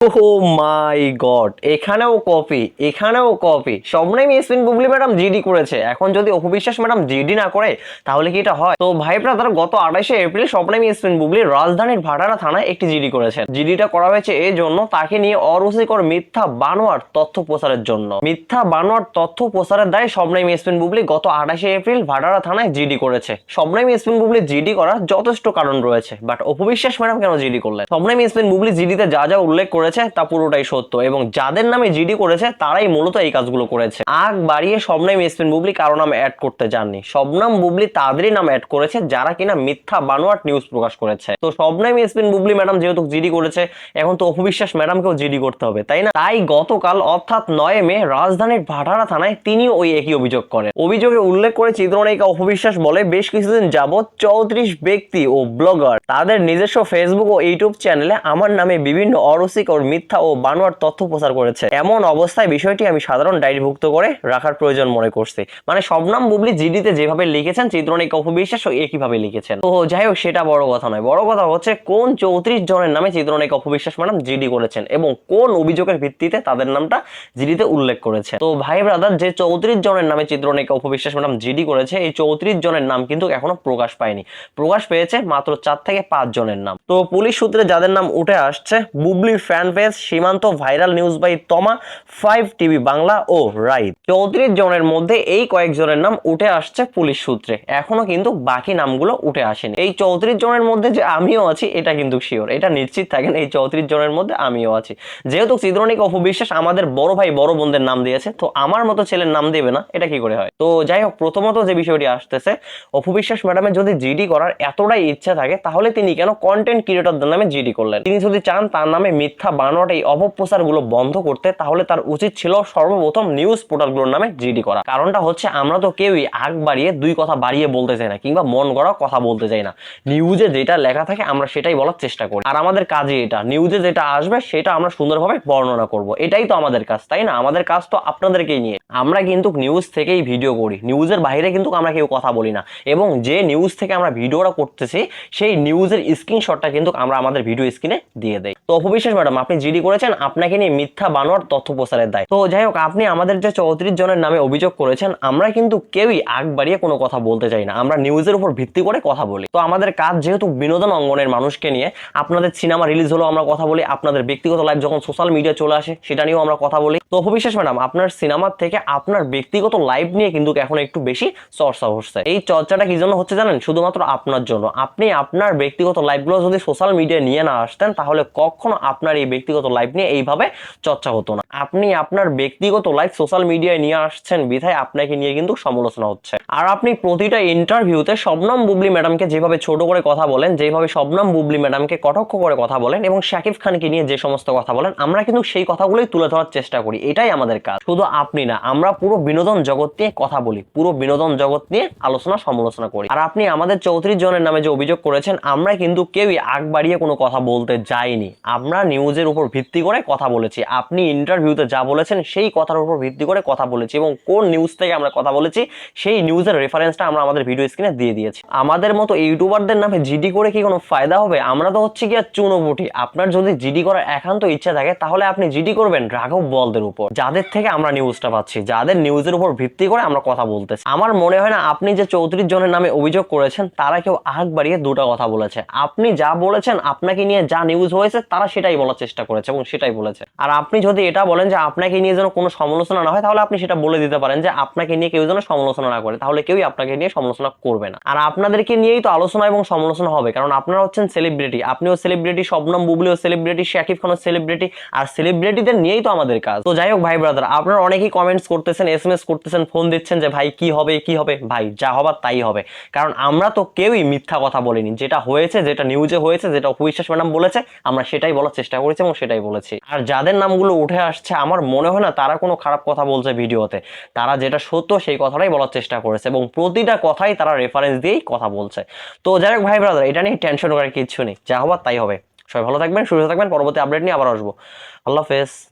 O my god এখানেও copy এখানেও copy মিসপিন বুবলি ম্যাডাম জিডি করেছে। এখন যদি অপবিশ্বাস ম্যাডাম জিডি না করে, তাহলে কি এটা হয়? তো ভাই ব্রাদার গত এপ্রিল বুবলি রাজধানীর ভাটারা থানায় একটি জিডি করেছেন জিডিটা করা হয়েছে এই জন্য তাকে নিয়ে অরুচিকর মিথ্যা বানোয়ার তথ্য প্রচারের জন্য। মিথ্যা বানোয়ার তথ্য প্রচারের দায়ে স্বপ্নে মিসপিন বুবলি গত আঠাশে এপ্রিল ভাটারা থানায় জিডি করেছে। স্বপ্নে মিসপিন বুবলি জিডি করার যথেষ্ট কারণ রয়েছে। বাট অপবিশ্বাস ম্যাডাম কেন জিডি করলেন? স্বপ্নে মিসপিন বুবলি জিডিতে যা যা উল্লেখ করেছে তা পুরোটাই সত্য এবং যাদের নামে জিডি করেছে তারাই মূলত এই কাজগুলো করেছে। আগ বাড়িয়ে শবনাম ইসমিন বুবলি কারও নাম অ্যাড করতে যাননি। শবনাম বুবলি তাদেরই নাম অ্যাড করেছে যারা কিনা মিথ্যা বানোয়াট নিউজ প্রকাশ করেছে। তো শবনাম ইসমিন বুবলি ম্যাডাম যেহেতু জিডি করেছে, এখন তো অপবিশ্বাস ম্যাডামকেও জিডি করতে হবে, তাই না? তাই গতকাল অর্থাৎ নয় মে রাজধানীর ভাটারা থানায় তিনি ওই একই অভিযোগ করেন। অভিযোগে উল্লেখ করে চিত্রনায়িকা অপবিশ্বাস বলে, বেশ কিছুদিন যাবৎ চৌত্রিশ ব্যক্তি ও ব্লগার, তাদের নিজস্ব ফেসবুক ও ইউটিউব চ্যানেলে আমার নামে বিভিন্ন অরসিক ও মিথ্যা ও বানোয়ার তথ্য প্রচার করেছে। এমন অবস্থায় বিষয়টি আমি সাধারণ ডায়েরিভুক্ত করে রাখার প্রয়োজন মনে করছি। মানে শবনাম বুবলি জিডিতে যেভাবে লিখেছেন, চিত্রনায়িকা অপবিশ্বাস একইভাবে লিখেছেন। তো যাই হোক সেটা বড় কথা নয়। বড় কথা হচ্ছে, কোন চৌত্রিশ জনের নামে চিত্রনায়িকা অপবিশ্বাস ম্যাডাম জিডি করেছেন এবং কোন অভিযোগের ভিত্তিতে তাদের নামটা জিডিতে উল্লেখ করেছে তো ভাই ব্রাদার, যে চৌত্রিশ জনের নামে চিত্রনায়িকা অপবিশ্বাস ম্যাডাম জিডি করেছে, এই চৌত্রিশ জনের নাম কিন্তু এখনও প্রকাশ পায়নি। প্রকাশ পেয়েছে মাত্র চার থেকে পাঁচ জনের নাম। তো পুলিশ সূত্রে যাদের নাম উঠে আসছে, বুবলির fan page Simanta, viral news by Toma five TV Bangla O right চৌত্রিশ জনের মধ্যে এই কয়েকজনের নাম উঠে আসছে পুলিশ সূত্রে। এখনও কিন্তু বাকি নামগুলো উঠে আসেনি। এই চৌত্রিশ জনের মধ্যে যে আমিও আছি, এটা কিন্তু শিওর এটা নিশ্চিত থাকেন, এই চৌত্রিশ জনের মধ্যে আমিও আছি। যেহেতু চিত্রনিক অপবিশ্বাস আমাদের বড় ভাই, বড় বোনদের নাম দিয়েছে, তো আমার মতো ছেলের নাম দেবে না, এটা কি করে হয়? তো যাই হোক, প্রথমত যে বিষয়টি আসতেছে অপবিশ্বাস ম্যাডামের যদি জিডি করার এতটাই ইচ্ছা থাকে, তাহলে তিনি কেন কন্টেন্ট ক্রিয়েটরদের নামে জিডি করলেন? তিনি যদি চান তার নামে মিথ্যা বানোয়াট এই অপপ্রচারগুলো বন্ধ করতে তাহলে তার উচিত ছিল সর্বপ্রথম নিউজ পোর্টালগুলোর নামে জিডি করা। কারণটা হচ্ছে আমরা তো কেউই আগ বাড়িয়ে দুই কথা বাড়িয়ে বলতে চাই না কিংবা মন গড়া কথা বলতে চাই না। নিউজে যেটা লেখা থাকে আমরা সেটাই বলার চেষ্টা করি। আর আমাদের কাজে এটা। নিউজে যেটা আসবে সেটা আমরা সুন্দরভাবে বর্ণনা করব। এটাই তো আমাদের কাজ, তাই না? আমাদের কাজ তো আপনাদেরকেই নিয়ে। আমরা কিন্তু নিউজ থেকেই ভিডিও করি। নিউজের বাইরে কিন্তু আমরা কেউ কথা বলি না। এবং যে নিউজ থেকে আমরা ভিডিওটা করতেছি, সেই নিউজের স্ক্রিনশটটা কিন্তু আমরা আমাদের ভিডিও স্ক্রিনে দিয়ে দেই। তো অপবিশ্বাস ম্যাডাম, আপনি জিডি করেছেন আপনাকে নিয়ে মিথ্যা বানোয়ার তথ্য প্রচারের দায়। তো যাই হোক, আপনি আমাদের যে চৌত্রিশ জনের নামে অভিযোগ করেছেন, আমরা কিন্তু কেউই আগ বাড়িয়ে কোনো কথা বলতে চাই না। আমরা নিউজের উপর ভিত্তি করে কথা বলি। তো আমাদের কাজ যেহেতু বিনোদন অঙ্গনের মানুষকে নিয়ে, আপনাদের সিনেমা রিলিজ হলো আমরা কথা বলি, আপনাদের ব্যক্তিগত লাইফ যখন সোশ্যাল মিডিয়া চলে আসে, সেটা নিয়েও আমরা কথা বলি। তো অপবিশ্বাস ম্যাডাম, আপনার সিনেমার থেকে আপনার ব্যক্তিগত লাইফ নিয়ে কিন্তু এখন একটু বেশি চর্চা হচ্ছে। এই চর্চাটা কি জন্য হচ্ছে জানেন? শুধুমাত্র আপনার জন্য। আপনি আপনার ব্যক্তিগত লাইফগুলো যদি সোশ্যাল মিডিয়ায় নিয়ে না আসতেন, তাহলে কখনো আপনার এই ব্যক্তিগত লাইফ নিয়ে এইভাবে চর্চা হতো না। আপনি আপনার ব্যক্তিগত লাইফ সোশ্যাল মিডিয়ায় নিয়ে আসছেন, বিধায় আপনাকে নিয়ে কিন্তু সমালোচনা হচ্ছে। আর আপনি প্রতিটা ইন্টারভিউতে শবনম বুবলি ম্যাডামকে যেভাবে ছোট করে কথা বলেন, যেভাবে শবনম বুবলি ম্যাডামকে কটাক্ষ করে কথা বলেন এবং শাকিব খানকে নিয়ে যে সমস্ত কথা বলেন, আমরা কিন্তু সেই কথাগুলোই তুলে ধরার চেষ্টা করি। এটাই আমাদের কাজ। শুধু আপনি না, আমরা পুরো বিনোদন জগৎ নিয়ে কথা বলি, পুরো বিনোদন জগৎ নিয়ে আলোচনা সমালোচনা করি। আর আপনি আমাদের চৌত্রিশ জনের নামে যে অভিযোগ করেছেন, আমরা কিন্তু কেউই আগ বাড়িয়ে কোনো কথা বলতে যাইনি। আমরা নিউজের উপর ভিত্তি করে কথা বলেছি। আপনি ইন্টারভিউতে যা বলেছেন, সেই কথার উপর ভিত্তি করে কথা বলেছি এবং কোন নিউজ থেকে আমরা কথা বলেছি, সেই নিউজের রেফারেন্সটা আমরা আমাদের ভিডিও স্ক্রিনে দিয়ে দিয়েছি। আমাদের মতো ইউটিউবারদের নামে জিডি করে কি কোনো ফায়দা হবে? আমরা তো হচ্ছে কি আর চুনোপুটি আপনার যদি জিডি করার একান্ত ইচ্ছা থাকে, তাহলে আপনি জিডি করবেন রাঘব বলদের উপর। যাদের থেকে আমরা নিউজটা পাচ্ছি, যাদের নিউজের উপর ভিত্তি করে আমরা কথা বলতেছি। আমার মনে হয় না আপনি যে চৌত্রিশ জনের নামে অভিযোগ করেছেন, তারা কেউ আগ বাড়িয়ে দুটো কথা বলেছে। আপনি যা বলেছেন, আপনাকে নিয়ে যা নিউজ হয়েছে তারা সেটাই বলার চেষ্টা করেছে এবং সেটাই বলেছে। আর আপনি যদি এটা বলেন যে আপনাকে নিয়ে যেন কোনো সমালোচনা না হয়, তাহলে আপনি সেটা বলে দিতে পারেন যে আপনাকে নিয়ে কেউ যেন সমালোচনা না করে। তাহলে কেউই আপনাকে নিয়ে সমালোচনা করবে না। আর আপনাদেরকে নিয়েই তো আলোচনা এবং সমালোচনা হবে, কারণ আপনারা হচ্ছেন সেলিব্রিটি আপনিও সেলিব্রিটি শবনম বুবলিও সেলিব্রিটি শাকিব খানও সেলিব্রিটি আর সেলিব্রিটিদের নিয়েই তো আমাদের কাজ। তো যাই হোক ভাই ব্রাদার আপনারা অনেকেই কমেন্টস করতেছেন এস এম এস করতেছেন ফোন দিচ্ছেন যে ভাই কি হবে কি হবে? ভাই, যা হবার তাই হবে। কারণ আমরা তো কেউই মিথ্যা কথা বলিনি। যেটা হয়েছে, যেটা নিউজে হয়েছে, যেটা অপবিশ্বাস ম্যাডাম বলেছে, আমরা সেটাই বলার চেষ্টা করেছি এবং সেটাই বলেছি। আর যাদের নামগুলো উঠে আসছে, আমার মনে হয় না তারা কোনো খারাপ কথা বলছে ভিডিওতে। তারা যেটা সত্য সেই কথাটাই বলার চেষ্টা করেছে এবং প্রতিটা কথাই তারা রেফারেন্স দিয়েই কথা বলছে। তো যাই হোক ভাই ব্রাদার এটা নিয়ে টেনশন করার কিছু নেই। যা হবার তাই হবে। সবাই ভালো থাকবেন, সুস্থ থাকবেন। পরবর্তী আপডেট নিয়ে আবার আসব। আল্লাহ হাফেজ।